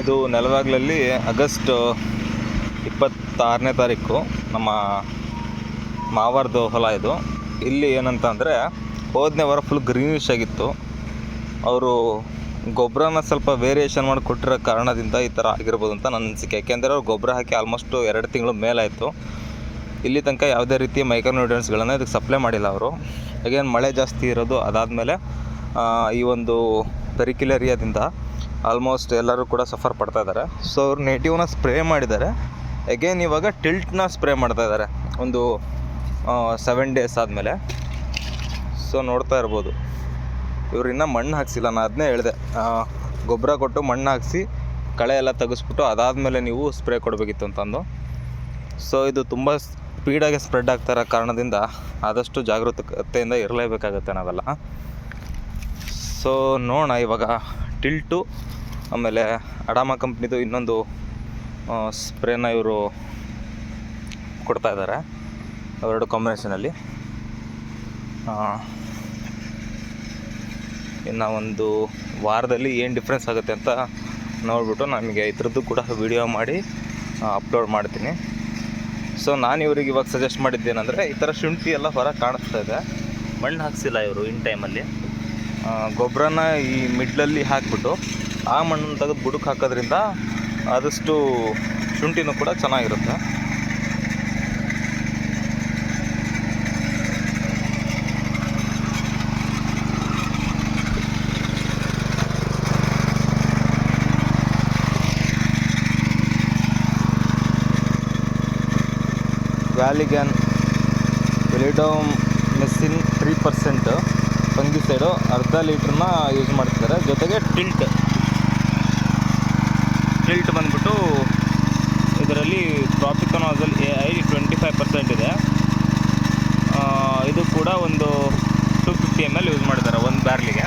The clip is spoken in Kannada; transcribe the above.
ಇದು ನೆಲವಾಗ್ಲಲ್ಲಿ ಆಗಸ್ಟ್ ಇಪ್ಪತ್ತಾರನೇ ತಾರೀಕು ನಮ್ಮ ಮಾವಾರ್ದು ಹೊಲ ಇದು. ಇಲ್ಲಿ ಏನಂತ ಅಂದರೆ ಹೋದನೇ ವಾರ ಫುಲ್ ಗ್ರೀನಿಶ್ ಆಗಿತ್ತು. ಅವರು ಗೊಬ್ಬರನ ಸ್ವಲ್ಪ ವೇರಿಯೇಷನ್ ಮಾಡಿ ಕೊಟ್ಟಿರೋ ಕಾರಣದಿಂದ ಈ ಥರ ಆಗಿರ್ಬೋದು ಅಂತ ನನ್ನ ಅನಿಸಿಕೆ. ಯಾಕೆಂದರೆ ಅವ್ರು ಗೊಬ್ಬರ ಹಾಕಿ ಆಲ್ಮೋಸ್ಟ್ ಎರಡು ತಿಂಗಳು ಮೇಲಾಯಿತು ಇಲ್ಲಿ ತನಕ ಯಾವುದೇ ರೀತಿಯ ಮೈಕ್ರೋ ನ್ಯೂಟ್ರಿಯನ್ಸ್ಗಳನ್ನು ಇದಕ್ಕೆ ಸಪ್ಲೈ ಮಾಡಿಲ್ಲ ಅವರು. ಅಗೇನ್ ಮಳೆ ಜಾಸ್ತಿ ಇರೋದು ಅದಾದಮೇಲೆ ಈ ಒಂದು ಪೆರಿಕಿಲ್ ಏರಿಯಾದಿಂದ ಆಲ್ಮೋಸ್ಟ್ ಎಲ್ಲರೂ ಕೂಡ ಸಫರ್ ಪಡ್ತಾ ಇದ್ದಾರೆ. ಸೊ ಅವ್ರು ನೇಟಿವ್ನ ಸ್ಪ್ರೇ ಮಾಡಿದ್ದಾರೆ. ಅಗೇನ್ ಇವಾಗ ಟಿಲ್ಟ್ನ ಸ್ಪ್ರೇ ಮಾಡ್ತಾ ಇದ್ದಾರೆ. ಒಂದು ಸೆವೆನ್ ಡೇಸ್ ಆದಮೇಲೆ. ಸೊ ನೋಡ್ತಾ ಇರ್ಬೋದು. ಇವ್ರು ಇನ್ನೂ ಮಣ್ಣು ಹಾಕ್ಸಿಲ್ಲ. ನಾನು ಅದನ್ನೇ ಹೇಳಿದೆ. ಗೊಬ್ಬರ ಕೊಟ್ಟು ಮಣ್ಣು ಹಾಕಿಸಿ ಕಳೆ ಎಲ್ಲ ತೆಗೆಸ್ಬಿಟ್ಟು ಅದಾದಮೇಲೆ ನೀವು ಸ್ಪ್ರೇ ಕೊಡಬೇಕಿತ್ತು ಅಂತಂದು. ಸೊ ಇದು ತುಂಬ ಸ್ಪೀಡಾಗಿ ಸ್ಪ್ರೆಡ್ ಆಗ್ತಾ ಇರೋ ಕಾರಣದಿಂದ ಆದಷ್ಟು ಜಾಗೃತತೆಯಿಂದ ಇರಲೇಬೇಕಾಗತ್ತೆ ನಾವೆಲ್ಲ. ಸೊ ನೋಡೋಣ ಇವಾಗ. ಟಿಲ್ಟು ಆಮೇಲೆ ಅಡಾಮ ಕಂಪ್ನಿದು ಇನ್ನೊಂದು ಸ್ಪ್ರೇನ ಇವರು ಕೊಡ್ತಾ ಇದ್ದಾರೆ ಅವೆರಡು ಕಾಂಬಿನೇಷನಲ್ಲಿ. ಇನ್ನು ಒಂದು ವಾರದಲ್ಲಿ ಏನು ಡಿಫ್ರೆನ್ಸ್ ಆಗುತ್ತೆ ಅಂತ ನೋಡಿಬಿಟ್ಟು ನಮಗೆ ಇದ್ರದ್ದು ಕೂಡ ವಿಡಿಯೋ ಮಾಡಿ ಅಪ್ಲೋಡ್ ಮಾಡ್ತೀನಿ. ಸೊ ನಾನು ಇವ್ರಿಗೆ ಇವಾಗ ಸಜೆಸ್ಟ್ ಮಾಡಿದ್ದೇನೆಂದರೆ, ಈ ಥರ ಶುಂಠಿ ಎಲ್ಲ ಹೊರಗೆ ಕಾಣಿಸ್ತಾ ಇದೆ. ಮಣ್ಣು ಹಾಕ್ಸಿಲ್ಲ ಇವರು, ಇನ್ ಟೈಮಲ್ಲಿ ಗೊಬ್ಬರನ ಈ ಮಿಡ್ಲಲ್ಲಿ ಹಾಕಿಬಿಟ್ಟು ಆ ಮಣ್ಣನ್ನು ತೆಗೆದು ಬುಡಕ್ಕೆ ಹಾಕೋದ್ರಿಂದ ಆದಷ್ಟು ಶುಂಠಿನೂ ಕೂಡ ಚೆನ್ನಾಗಿರುತ್ತೆ. ವ್ಯಾಲಿಗ್ಯಾನ್ ವೆಲಿಡೋಮ್ ಮೆಸ್ಸಿನ್ ತ್ರೀ ಪರ್ಸೆಂಟ್ ಫಂಗಿಸೈಡು ಅರ್ಧ ಲೀಟ್ರನ್ನ ಯೂಸ್ ಮಾಡ್ತಿದ್ದಾರೆ. ಜೊತೆಗೆ ಟಿಲ್ಟ್ ಟಿಲ್ಟ್ ಬಂದ್ಬಿಟ್ಟು ಇದರಲ್ಲಿ traffic A I twenty five percent ಇದೆ. ಇದು ಕೂಡ ಒಂದು two fifty M L use ಮಾಡಿದ್ದಾರೆ, ಒಂದು ಬ್ಯಾರ್ಲಿಗೆ